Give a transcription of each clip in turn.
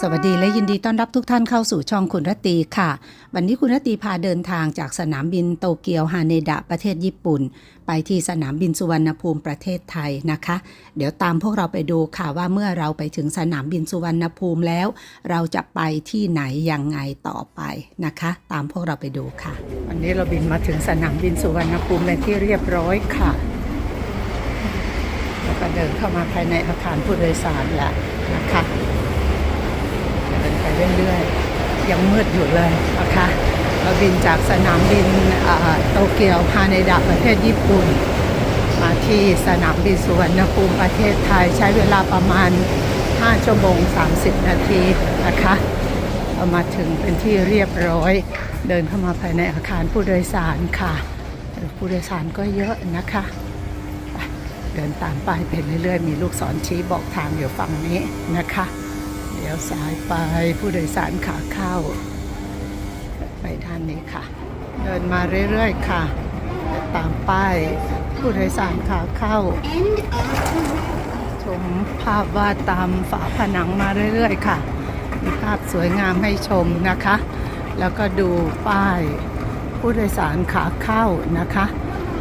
สวัสดีและยินดีต้อนรับทุกท่านเข้าสู่ช่องคุณรตีค่ะ วันนี้คุณรตีพาเดินทางจากสนามบินโตเกียวฮาเนดะประเทศญี่ปุ่น ไปที่สนามบินสุวรรณภูมิประเทศไทยนะคะ เดี๋ยวตามพวกเราไปดูค่ะว่าเมื่อเราไปถึงสนามบินสุวรรณภูมิแล้ว เราจะไปที่ไหนยังไงต่อไปนะคะ ตามพวกเราไปดูค่ะ วันนี้เราบินมาถึงสนามบินสุวรรณภูมิเป็นที่เรียบร้อยค่ะแล้วก็เดินเข้ามาภายในอาคารผู้โดยสารแล้วนะคะ ไปเรื่อยๆ ยังมืดอยู่เลยนะคะเราบินจากสนามบินโตเกียวฮาเนดะประเทศญี่ปุ่น มาที่สนามบินสุวรรณภูมิประเทศไทยใช้เวลาประมาณ 5 ชั่วโมง 30 นาทีนะคะเรามาถึงเป็นที่เรียบร้อย เดินเข้ามาภายในอาคารผู้โดยสารค่ะผู้โดยสารก็เยอะนะคะ เดินตามไปไปเรื่อยๆ มีลูกศรชี้บอกทางอยู่ฝั่งนี้นะคะ เดี๋ยวซ้ายไปผู้โดยสารขาเข้า ไปด้านนี้ค่ะ เดินมาเรื่อยๆค่ะ ตามป้ายผู้โดยสารขาเข้า ชมภาพวาดตามฝาผนังมาเรื่อยๆค่ะ มีภาพสวยงามให้ชมนะคะ แล้วก็ดูป้ายผู้โดยสารขาเข้านะคะ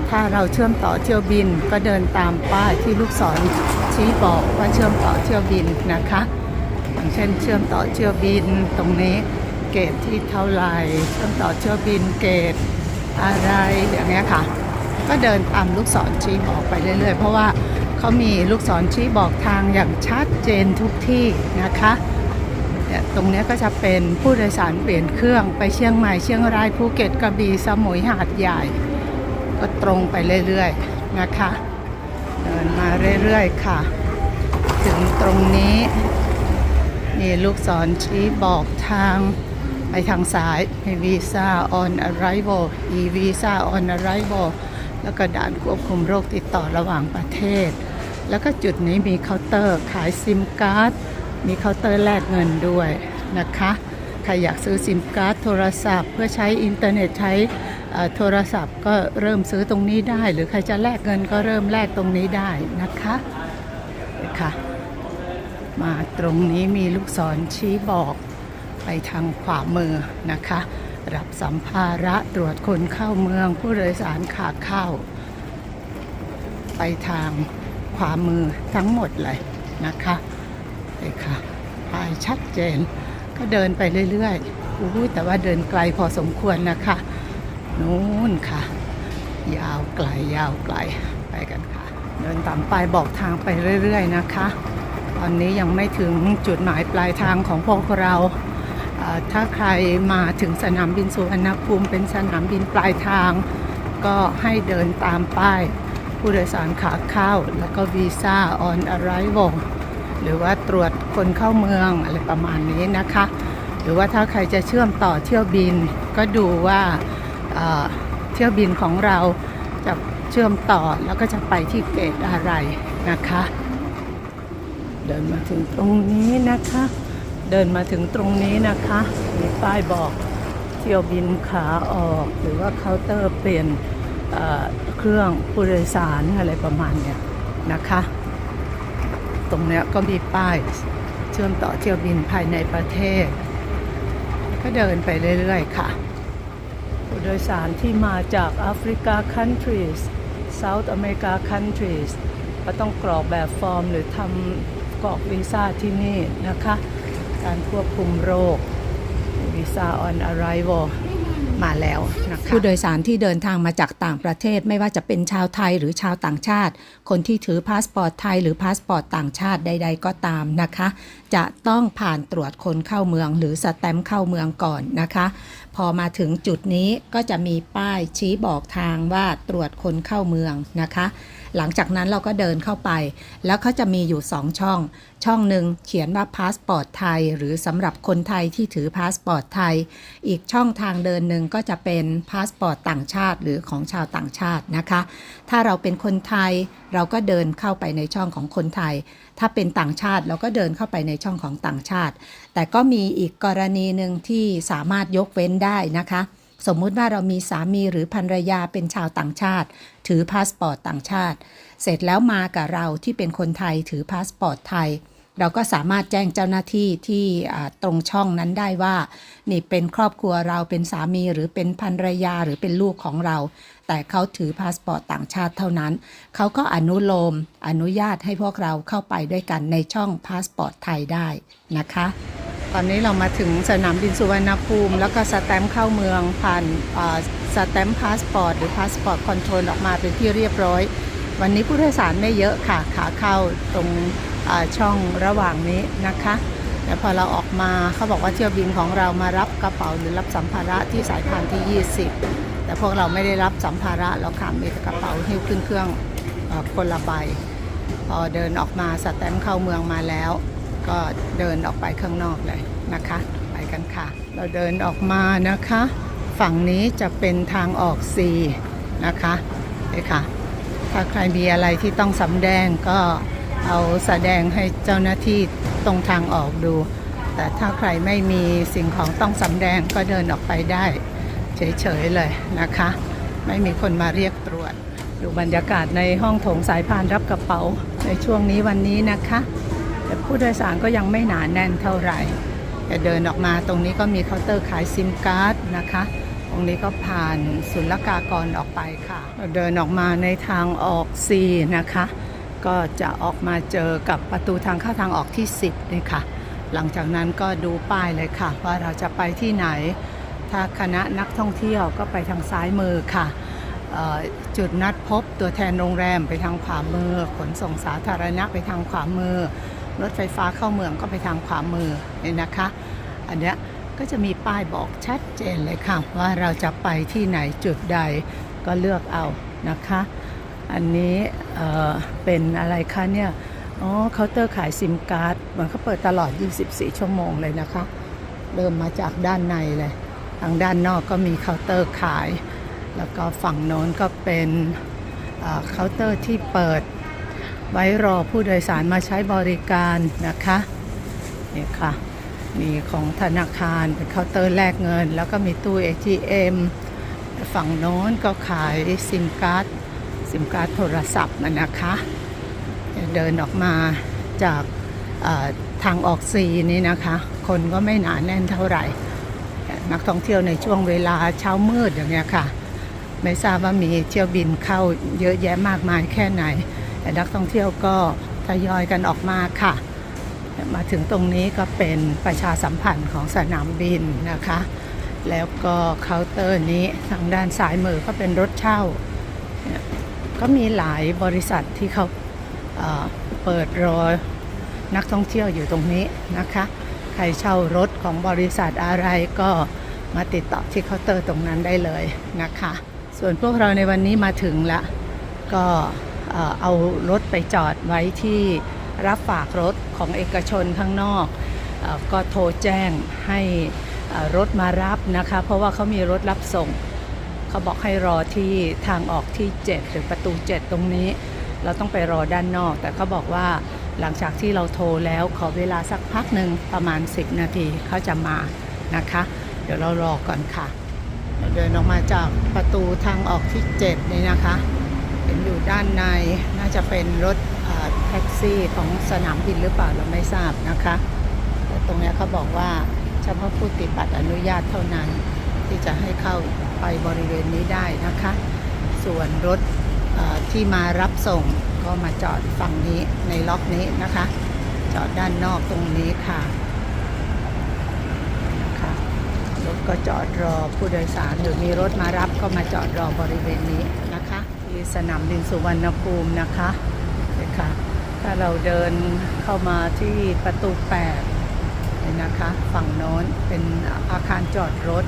ถ้าเราเชื่อมต่อเที่ยวบินก็เดินตามป้ายที่ลูกศรชี้บอกว่าเชื่อมต่อเที่ยวบินนะคะ อย่างเช่นเชื่อมต่อเที่ยวบินตรงนี้เกตที่เท่าไหรเชื่อมต่อเที่ยวบินเกตอะไรอย่างเงี้ยค่ะ ก็เดินตามลูกศรชี้บอกไปเรื่อยๆ เพราะว่าเขามีลูกศรชี้บอกทางอย่างชัดเจนทุกที่นะคะเนี่ยตรงนี้ก็จะเป็นผู้โดยสารเปลี่ยนเครื่องไปเชียงใหม่เชียงรายภูเก็ตกระบี่สมุยหาดใหญ่ ก็ตรงไปเรื่อยๆนะคะ เดินมาเรื่อยๆค่ะ ถึงตรงนี้ มีลูกศรชี้บอกทางไปทางซ้ายมีวีซ่า on arrival e visa on arrival แล้วก็ด่านควบคุมโรคติดต่อระหว่างประเทศ แล้วก็จุดนี้มีเคาน์เตอร์ขายซิมการ์ด มีเคาน์เตอร์แลกเงินด้วยนะคะ ใครอยากซื้อซิมการ์ดโทรศัพท์ เพื่อใช้อินเทอร์เน็ตใช้โทรศัพท์ก็เริ่มซื้อตรงนี้ได้ หรือใครจะแลกเงินก็เริ่มแลกตรงนี้ได้นะคะค่ะ มาตรงนี้มีลูกศรชี้บอกไปทางขวามือนะคะ รับสัมภาระตรวจคนเข้าเมืองผู้โดยสารขาเข้า ไปทางขวามือทั้งหมดเลยนะคะเลยค่ะป้ายชัดเจน ก็เดินไปเรื่อยๆอู้แต่ว่าเดินไกลพอสมควรนะคะนู้นค่ะ ยาวไกลยาวไกลไปกันค่ะ เดินตามป้ายบอกทางไปเรื่อย ๆ นะคะ ตอนนี้ยังไม่ถึงจุดหมายปลายทางของพวกเรา ถ้าใครมาถึงสนามบินสุวรรณภูมิเป็นสนามบินปลายทาง ก็ให้เดินตามป้าย ผู้โดยสารขาเข้า แล้วก็วีซ่า on arrival หรือว่าตรวจคนเข้าเมืองอะไรประมาณนี้นะคะ หรือว่าถ้าใครจะเชื่อมต่อเที่ยวบิน ก็ดูว่าเอ่อเที่ยวบินของเราจะเชื่อมต่อแล้วก็จะไปที่เกตอะไรนะคะ เดินมาถึงตรงนี้นะคะ เดินมาถึงตรงนี้นะคะ มีป้ายบอกเที่ยวบินขาออก หรือว่าเคาน์เตอร์เปลี่ยนเครื่องผู้โดยสารอะไรประมาณเนี้ยนะคะ ตรงเนี้ยก็มีป้ายเชื่อมต่อเที่ยวบินภายในประเทศ ก็เดินไปเรื่อยๆค่ะ ผู้โดยสารที่มาจากแอฟริกา countries South America countries ก็ต้องกรอกแบบฟอร์มหรือทำ กรอกวีซ่าที่นี่นะคะ การควบคุมโรควีซ่า on arrival มาแล้วนะคะผู้โดยสารที่เดินทางมาจากต่างประเทศไม่ว่าจะเป็นชาวไทยหรือชาวต่างชาติ คนที่ถือพาสปอร์ตไทยหรือพาสปอร์ตต่างชาติใด ๆ ก็ตามนะคะ จะต้องผ่านตรวจคนเข้าเมืองหรือสแตมเข้าเมืองก่อนนะคะ พอมาถึงจุดนี้ก็จะมีป้ายชี้บอกทางว่าตรวจคนเข้าเมืองนะคะ หลังจากนั้นเราก็เดินเข้าไป แล้วเขาจะมีอยู่ 2 ช่อง ช่องหนึ่งเขียนว่าพาสปอร์ตไทย หรือสำหรับคนไทยที่ถือพาสปอร์ตไทย อีกช่องทางเดินหนึ่งก็จะเป็นพาสปอร์ตต่างชาติหรือของชาวต่างชาตินะคะ ถ้าเราเป็นคนไทยเราก็เดินเข้าไปในช่องของคนไทย ถ้าเป็นต่างชาติเราก็เดินเข้าไปในช่องของต่างชาติ แต่ก็มีอีกกรณีหนึ่งที่สามารถยกเว้นได้นะคะ สมมุติว่าเรามีสามีหรือภรรยาเป็นชาวต่างชาติ ถือพาสปอร์ตต่างชาติ เสร็จแล้วมากับเราที่เป็นคนไทยถือพาสปอร์ตไทย เราก็สามารถแจ้งเจ้าหน้าที่ที่ตรงช่องนั้นได้ว่า นี่เป็นครอบครัวเราเป็นสามีหรือเป็นภรรยาหรือเป็นลูกของเรา แต่เขาถือพาสปอร์ตต่างชาติเท่านั้น เขาก็อนุโลม อนุญาตให้พวกเราเข้าไปด้วยกันในช่องพาสปอร์ตไทยได้นะคะ ตอนนี้เรามาถึงสนามบินสุวรรณภูมิ แล้วก็สแตมป์เข้าเมืองผ่านสแตมป์พาสปอร์ตหรือพาสปอร์ตคอนโทรลออกมาเป็นที่เรียบร้อย วันนี้ผู้โดยสารไม่เยอะค่ะ ขาเข้าตรงช่องระหว่างนี้นะคะแต่พอเราออกมาเขาบอกว่าเที่ยวบินของเรามารับกระเป๋าหรือรับสัมภาระที่สายพานที่ 20 แต่พวกเราไม่ได้รับสัมภาระเราค่ะมีกระเป๋าหิ้วขึ้นเครื่องอคนละใบพอเดินออกมาสแตมป์เข้าเมืองมาแล้ว ก็เดินออกไปข้างนอกเลยนะคะ ไปกันค่ะ เราเดินออกมานะคะ ฝั่งนี้จะเป็นทางออก C นะคะนี่ค่ะ ถ้าใครมีอะไรที่ต้องสำแดงก็เอาแสดงให้เจ้าหน้าที่ตรงทางออกดู แต่ถ้าใครไม่มีสิ่งของต้องสำแดงก็เดินออกไปได้ เฉยๆเลยนะคะ ไม่มีคนมาเรียกตรวจ ดูบรรยากาศในห้องโถงสายพานรับกระเป๋าในช่วงนี้วันนี้นะคะ แต่ผู้โดยสารก็ยังไม่หนาแน่นเท่าไหร่ แต่เดินออกมาตรงนี้ก็มีเคาน์เตอร์ขายซิมการ์ดนะคะ ตรงนี้ก็ผ่านศุลกากรออกไปค่ะเราเดินออกมาในทางออก C นะคะ ก็จะออกมาเจอกับประตูทางเข้าทางออกที่ 10นี่ค่ะ หลังจากนั้นก็ดูป้ายเลยค่ะ ว่าเราจะไปที่ไหน ถ้าคณะนักท่องเที่ยวก็ไปทางซ้ายมือค่ะจุดนัดพบตัวแทนโรงแรมไปทางขวามือ ขนส่งสาธารณะไปทางขวามือ รถไฟฟ้าเข้าเมืองก็ไปทางขวามือเนี่ยนะคะ อันเนี้ยก็จะมีป้ายบอกชัดเจนเลยค่ะ ว่าเราจะไปที่ไหนจุดใดก็เลือกเอานะคะ อันนี้เเป็นอะไรคะเนี่ยอ๋อเคาน์เตอร์ขายซิมการ์ดมันก็เปิดตลอด 24 ชั่วโมงเลยนะคะ เริ่มมาจากด้านในเลย ทางด้านนอกก็มีเคาน์เตอร์ขาย แล้วก็ฝั่งโน้นก็เป็นเคาน์เตอร์ที่เปิด ไว้รอผู้โดยสารมาใช้บริการนะคะนี่ค่ะมีของธนาคารเป็นเคาน์เตอร์แลกเงิน แล้วก็มีตู้ ATM ฝั่งโน้นก็ขายซิมการ์ดซิมการ์ดโทรศัพท์นะนะคะเดินออกมาจากทางออกซีนี้นะคะ คนก็ไม่หนาแน่นเท่าไหร่ นักท่องเที่ยวในช่วงเวลาเช้ามืดอย่างเงี้ยค่ะ ไม่ทราบว่ามีเที่ยวบินเข้าเยอะแยะมากมายแค่ไหน แต่นักท่องเที่ยวก็ทยอยกันออกมาค่ะ มาถึงตรงนี้ก็เป็นประชาสัมพันธ์ของสนามบินนะคะ แล้วก็เคาน์เตอร์นี้ทางด้านซ้ายมือก็เป็นรถเช่า ก็มีหลายบริษัทที่เขาเอ่อเปิดรอนักท่องเที่ยวอยู่ตรงนี้นะคะ ใครเช่ารถของบริษัทอะไรก็มาติดต่อที่เคาน์เตอร์ตรงนั้นได้เลยนะคะ ส่วนพวกเราในวันนี้มาถึงละก็ เอารถไปจอดไว้ที่รับฝากรถของเอกชนข้างนอกอก็โทรแจ้งให้รถมารับนะคะ เพราะว่าเขามีรถรับส่ง เขาบอกให้รอที่ทางออกที่ 7 หรือประตู 7 ตรงนี้ เราต้องไปรอด้านนอก แต่เขาบอกว่าหลังจากที่เราโทรแล้วขอเวลาสักพักหนึ่งประมาณ 10 นาทีเขาจะมานะคะ เดี๋ยวเรารอก่อนค่ะ เดินออกมาจากประตูทางออกที่ 7 นี่นะคะ ด้านในน่าจะเป็นรถแท็กซี่ของสนามบินหรือเปล่าเราไม่ทราบนะคะแต่ตรงนี้เขาบอกว่าเฉพาะผู้ติดบัตรอนุญาตเท่านั้น ที่จะให้เข้าไปบริเวณนี้ได้นะคะ ส่วนรถที่มารับส่งก็มาจอดฝั่งนี้ในล็อกนี้นะคะ จอดด้านนอกตรงนี้ค่ะนะคะรถก็จอดรอผู้โดยสารหรือมีรถมารับก็มาจอดรอบริเวณนี้ ที่สนามบินสุวรรณภูมินะคะเลยค่ะถ้าเราเดินเข้ามาที่ประตู8เนี่ยนะคะ ฝั่งโน้นเป็นอาคารจอดรถ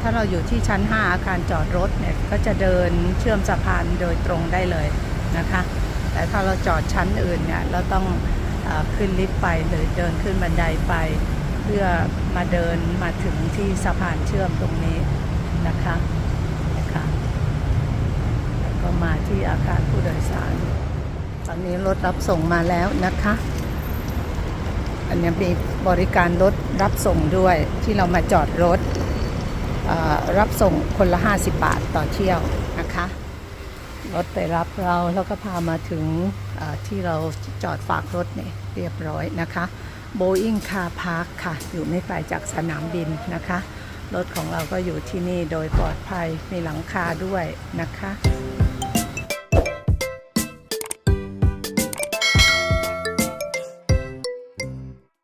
ถ้าเราอยู่ที่ชั้น 5 อาคารจอดรถเนี่ยก็จะเดินเชื่อมสะพานโดยตรงได้เลยนะคะ แต่ถ้าเราจอดชั้นอื่นเนี่ยเราต้องอขึ้นลิฟต์ไปหรือเดินขึ้นบันไดไป เพื่อมาเดินมาถึงที่สะพานเชื่อมตรงนี้นะคะแล้วก็มาที่ อาคารผู้โดยสาร ตอนนี้รถรับส่งมาแล้วนะคะ อันนี้มีบริการรถรับส่งด้วยที่เรามาจอดรถรับส่งคนละ 50 บาทต่อเที่ยวนะคะ รถไปรับเราแล้วก็พามาถึงที่เราจอดฝากรถเนี่ยเรียบร้อยนะคะ Boeing Car Park ค่ะ อยู่ไม่ไกลจากสนามบินนะคะ รถของเราก็อยู่ที่นี่โดยปลอดภัย มีหลังคาด้วยนะคะ